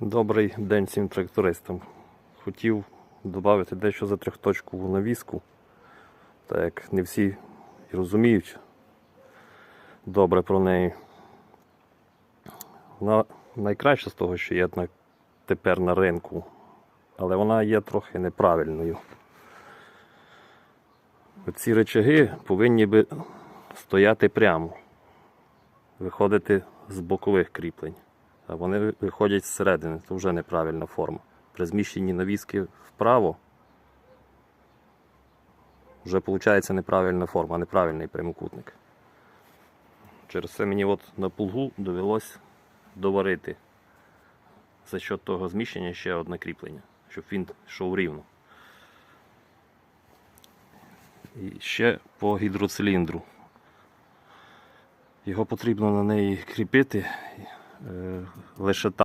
Добрий день всім трактористам. Хотів додати дещо за трьохточкову навіску, так як не всі розуміють добре про неї. Вона найкраща з того, що є тепер на ринку, але вона є трохи неправильною. Ці речаги повинні би стояти прямо, виходити з бокових кріплень. Вони виходять зсередини, це вже неправильна форма. При зміщенні навіски вправо вже виходить неправильна форма, неправильний прямокутник. Через це мені от на пулгу довелось доварити за счет того зміщення ще одне кріплення, щоб він йшов рівно. І ще по гідроциліндру. Його потрібно на неї кріпити лише так.